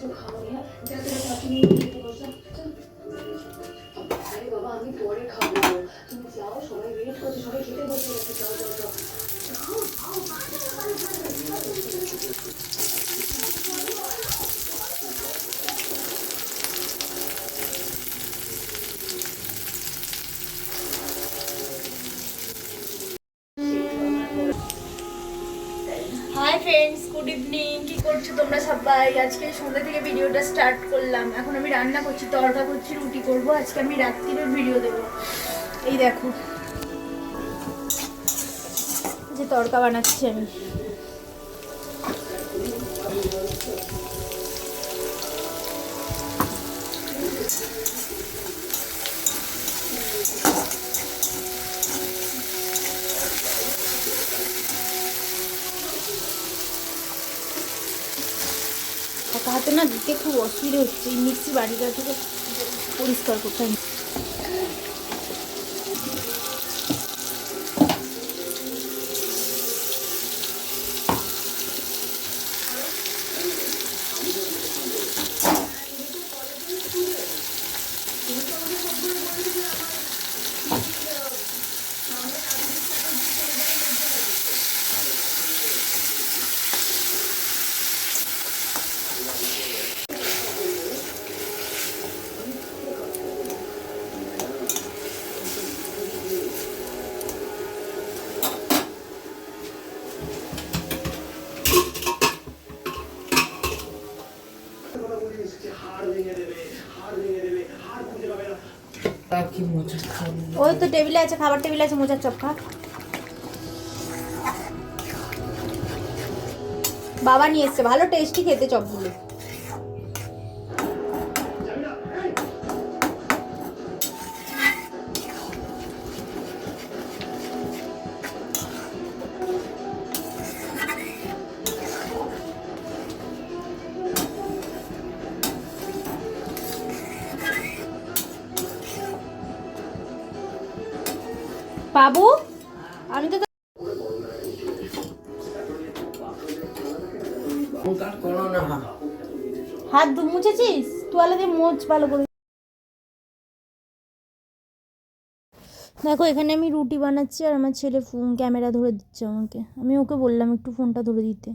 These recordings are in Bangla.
কিছু আরে বাবা আমি পরে খাব তুমি যাও সবাই ওয়েট করছে সবাই খেতে বসে গেছে যাও যাও যাও হাই ফ্রেন্ডস গুড ইভিনিং কি করছ তোমরা সবাই? আজকে সন্ধ্যা থেকে ভিডিওটা স্টার্ট করলাম। এখন আমি রান্না করছি, তরকা করছি, রুটি করব। আজকে আমি রাত্রিরের ভিডিও দেবো। এই দেখো। যে তরকা বানাচ্ছি আমি। একা হাতে না দিতে খুব অসুবিধা হচ্ছে। এই মিক্সি বাড়িটা থেকে পরিষ্কার করতে হয়। কি মজা খাব ওই তো টেবিলে আছে, খাবার টেবিলে আছে, মোচার চপ খা। বাবা নিয়ে এসছে, ভালো টেস্টি খেতে চপগুলো। বাবু? আমি তো হাত দু মুছেছিস? তোয়ালে দিয়ে মোচ ভালো করে দেখো, এখানে আমি রুটি বানাচ্ছি আর আমার ছেলে ফোন ক্যামেরা ধরে দিচ্ছে আমাকে। আমি ওকে বললাম একটু ফোনটা ধরে দিতে।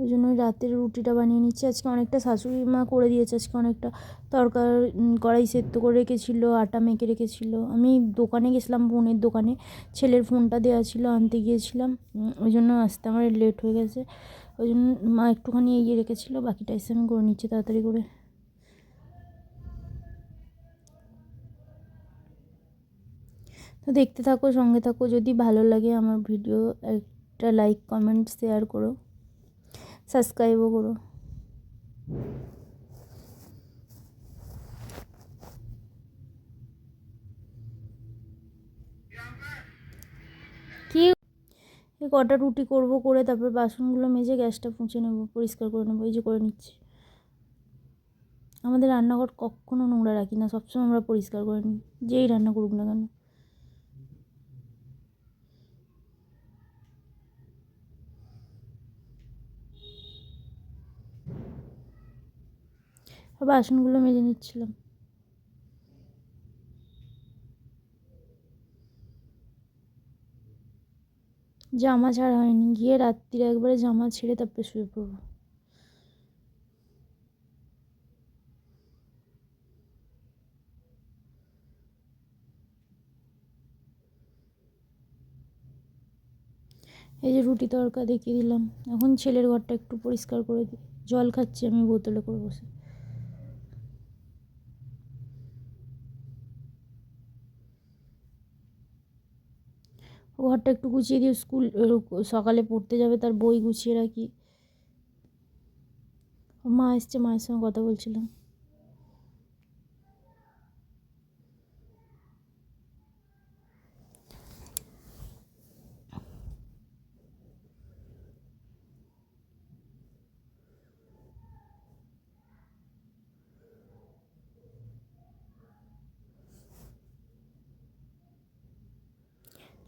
ওই জন্য রাতের রুটিটা বানিয়ে নিচ্ছি। আজকে অনেকটা শাশুড়ি মা করে দিয়েছে, আজকে অনেকটা তরকার কড়াই সেদ্ধ করে রেখেছিল, আটা মেখে রেখেছিল। আমি দোকানে গেছিলাম, বোনের দোকানে। ছেলের ফোনটা দেওয়া ছিল, আনতে গিয়েছিলাম। ওই জন্য আসতে আমার লেট হয়ে গেছে। ওই জন্য মা একটুখানি এগিয়ে রেখেছিল, বাকিটা এসে আমি করে নিচ্ছি তাড়াতাড়ি করে। তো দেখতে থাকো, সঙ্গে থাকো। যদি ভালো লাগে আমার ভিডিও, একটা লাইক, কমেন্ট, শেয়ার করো। সাবস্ক্রাইবও করো। এই কটা রুটি করব করে তারপর বাসনগুলো মেজে গ্যাসটা পুঁছে নেব, পরিষ্কার করে নেব, এই যে করে নিচ্ছি। আমাদের রান্নাঘর কখনো নোংরা রাখি না, সবসময় আমরা পরিষ্কার করে নিই, যেই রান্না করুক না কেন। বাসনগুলো মেজে নিচ্ছিলাম। জামা ছাড়া হয়নি। গিয়ে রাত্রিরে একবারে জামা ছেড়ে তারপরে শুয়ে পড়ব। এই যে রুটি তরকা দেখিয়ে দিলাম। এখন ছেলের ঘরটা একটু পরিষ্কার করে দিই। জল খাচ্ছি আমি বোতলে করে বসে। ঘরটা একটু গুছিয়ে দিয়ে স্কুল সকালে পড়তে যাবে, তার বই গুছিয়ে রাখি। মা এসছে, মায়ের সঙ্গে কথা বলছিলাম।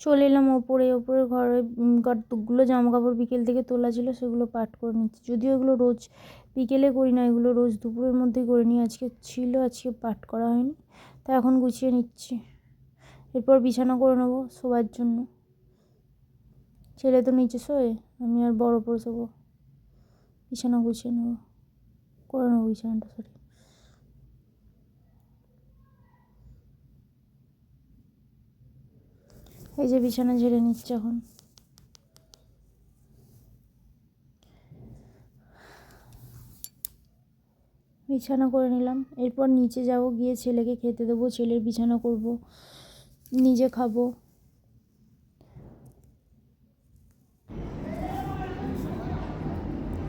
চলে এলাম ওপরে ওপরে ঘরে কতগুলো জামা কাপড় বিকেল থেকে তোলা ছিল, সেগুলো পাট করে নিচ্ছি। যদিও এগুলো রোজ বিকেলে করি না, এগুলো রোজ দুপুরের মধ্যেই করে নিই। আজকে ছিল, আজকে পাট করা হয়নি, তা এখন গুছিয়ে নিচ্ছি। এরপর বিছানা করে নেব শোবার জন্য। ছেলে তো নিচে শোয়, আমি আর বড় পরে শোবো। বিছানা গুছিয়ে নেব। করে নেব বিছানাটা, সরি। এই যে বিছানা ঝেড়ে নিচ্ছে এখন। বিছানা করে নিলাম। এরপর নিচে যাব, গিয়ে ছেলেকে খেতে দেবো। ছেলের বিছানা করব, নিজে খাব।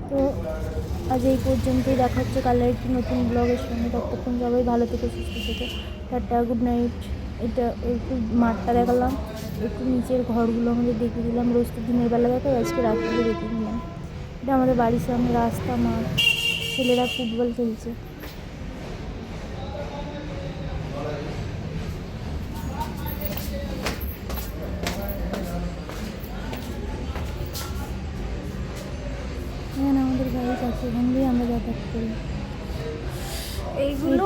তো আজ এই পর্যন্তই। দেখা হচ্ছে একটি নতুন ব্লগের সঙ্গে। ততক্ষণ সবাই ভালো থেকে, সুস্থ থেকে। টাটা গুড নাইট এটা একটু মাঠটা দেখালাম। একটু নিচের ঘরগুলো আমাদের দেখিয়ে দিলাম। রোজ তো দিনের বেলা দেখাই আজকে রাত্রে দেখিয়ে দিলাম। এটা আমাদের বাড়ির সামনে রাস্তা মাঠ ছেলেরা ফুটবল খেলছে। এখানে আমাদের বাড়ি কাছে এখান দিয়ে আমরা যাতায়াত করি। এইগুলো